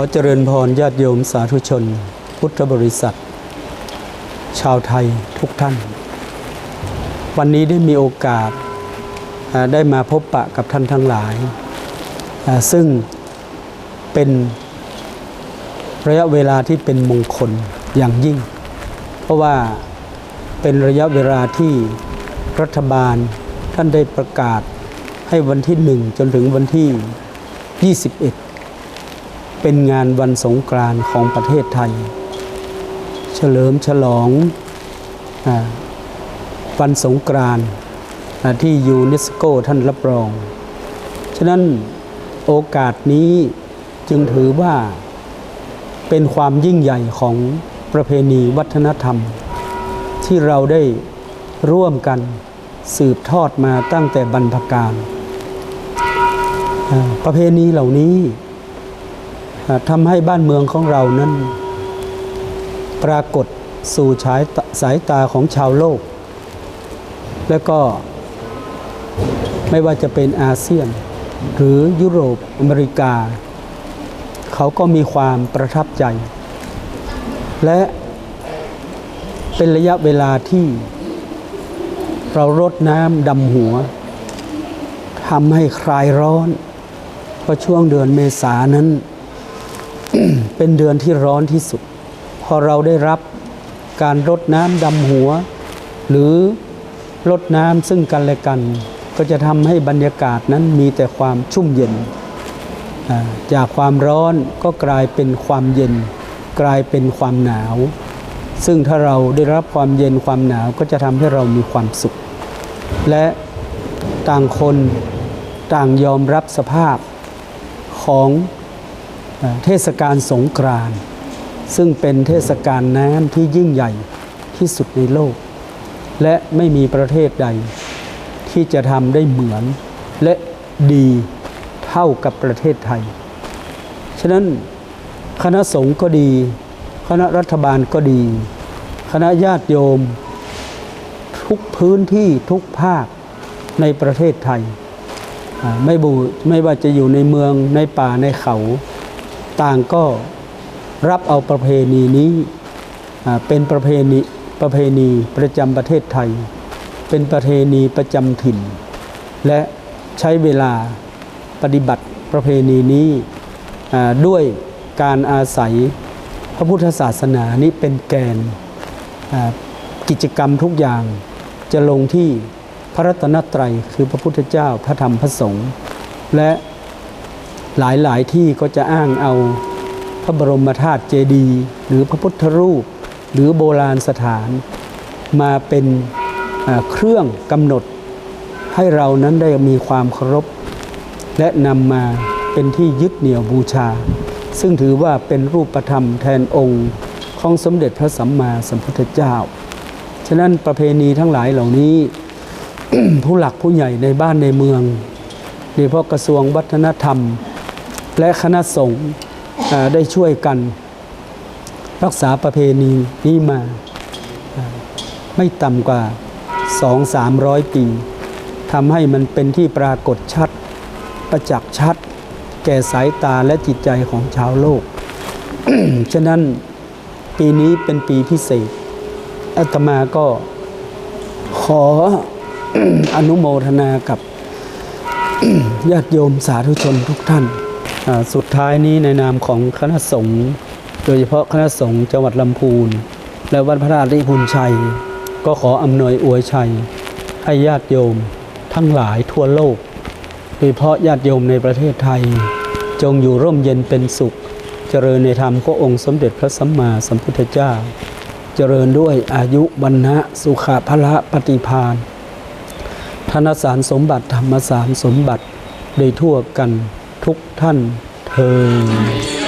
อเจริญพรญาติโยมสาธุชน พุทธบริษัท ชาวไทยทุกท่าน วันนี้ได้มีโอกาสได้มาพบปะกับท่านทั้งหลาย ซึ่งเป็นระยะเวลาที่เป็นมงคลอย่างยิ่ง เพราะว่าเป็นระยะเวลาที่รัฐบาลท่านได้ประกาศให้วันที่หนึ่งจนถึงวันที่ 21 เป็นงานวันสงกรานต์ของประเทศไทย เฉลิมฉลองอวันสงกรานต์ที่ยูเนสโกท่านรับรอง ฉะนั้นโอกาสนี้จึงถือว่าเป็นความยิ่งใหญ่ของประเพณีวัฒนธรรม ที่เราได้ร่วมกันสืบทอดมาตั้งแต่บรรพการประเพณีเหล่านี้ ทำให้บ้านเมืองของเรานั้น ปรากฏสู่ฉายสายตาของชาวโลก และก็ไม่ว่าจะเป็นอาเซียน หรือยุโรปอเมริกา เขาก็มีความประทับใจ และเป็นระยะเวลาที่เรารดน้ำดำหัวทำให้คลายร้อนเพราะช่วงเดือนเมษานั้น เป็นเดือนที่ร้อนที่สุด พอเราได้รับการรดน้ำดำหัว หรือรดน้ำซึ่งกันและกัน ก็จะทำให้บรรยากาศนั้นมีแต่ความชุ่มเย็น จากความร้อนก็กลายเป็นความเย็น กลายเป็นความหนาว ซึ่งถ้าเราได้รับความเย็นความหนาวก็จะทำให้เรามีความสุข และต่างคนต่างยอมรับสภาพของ เทศกาลสงกรานต์ซึ่งเป็นเทศกาลน้ำที่ยิ่งใหญ่ที่สุดในโลก และไม่มีประเทศใด ที่จะทำได้เหมือนและดีเท่ากับประเทศไทย ฉะนั้นคณะสงฆ์ก็ดี คณะรัฐบาลก็ดี คณะญาติโยม ทุกพื้นที่ทุกภาคในประเทศไทย ไม่บูไม่ว่าจะอยู่ในเมืองในป่าในเขา ต่างก็รับเอาประเพณีนี้เป็นประเพณีประเพณีประจำประเทศไทย เป็นประเพณีประจำถิ่น และใช้เวลาปฏิบัติประเพณีนี้ด้วยการอาศัยพระพุทธศาสนานี้เป็นแกนอ่ากิจกรรมทุกอย่างจะลงที่พระรัตนตรัยคือพระพุทธเจ้าพระธรรมพระสงฆ์และ หลายหลายๆที่ก็จะอ้างเอาพระบรมธาตุเจดีย์หรือพระพุทธรูป หรือโบราณสถาน มาเป็นเครื่องกำหนด ให้เรานั้นได้มีความเคารพ และนำมาเป็นที่ยึดเหนี่ยวบูชา ซึ่งถือว่าเป็นรูปธรรมแทนองค์ของสมเด็จพระสัมมาสัมพุทธเจ้า ฉะนั้นประเพณีทั้งหลายเหล่านี้ ผู้หลักผู้ใหญ่ในบ้านในเมืองโดยเฉพาะกระทรวงวัฒนธรรม และคณะสงฆ์ได้ช่วยกัน รักษาประเพณีนี้มาไม่ต่ำกว่า 2-300 ปีทำให้มันเป็นที่ปรากฏชัด ประจักษ์ชัด แก่สายตาและจิตใจของชาวโลก ฉะนั้นปีนี้เป็นปีพิเศษอาตมาก็ขออนุโมทนากับญาติโยมสาธุชนทุกท่าน สุดท้ายนี้ในนามของคณะสงฆ์โดยเฉพาะคณะสงฆ์จังหวัดลำพูน และวัดพระราชนิพุนชัย ก็ขออำนวยอวยชัย ให้ญาติโยมทั้งหลายทั่วโลก โดยเฉพาะญาติโยมในประเทศไทย จงอยู่ร่มเย็นเป็นสุข เจริญในธรรมขอองค์สมเด็จพระสัมมาสัมพุทธเจ้า เจริญด้วยอายุบรรณะสุขะพละปฏิพานธนสารสมบัติธรรมสารสมบัติโดยทั่วกัน ทุกท่านเทอ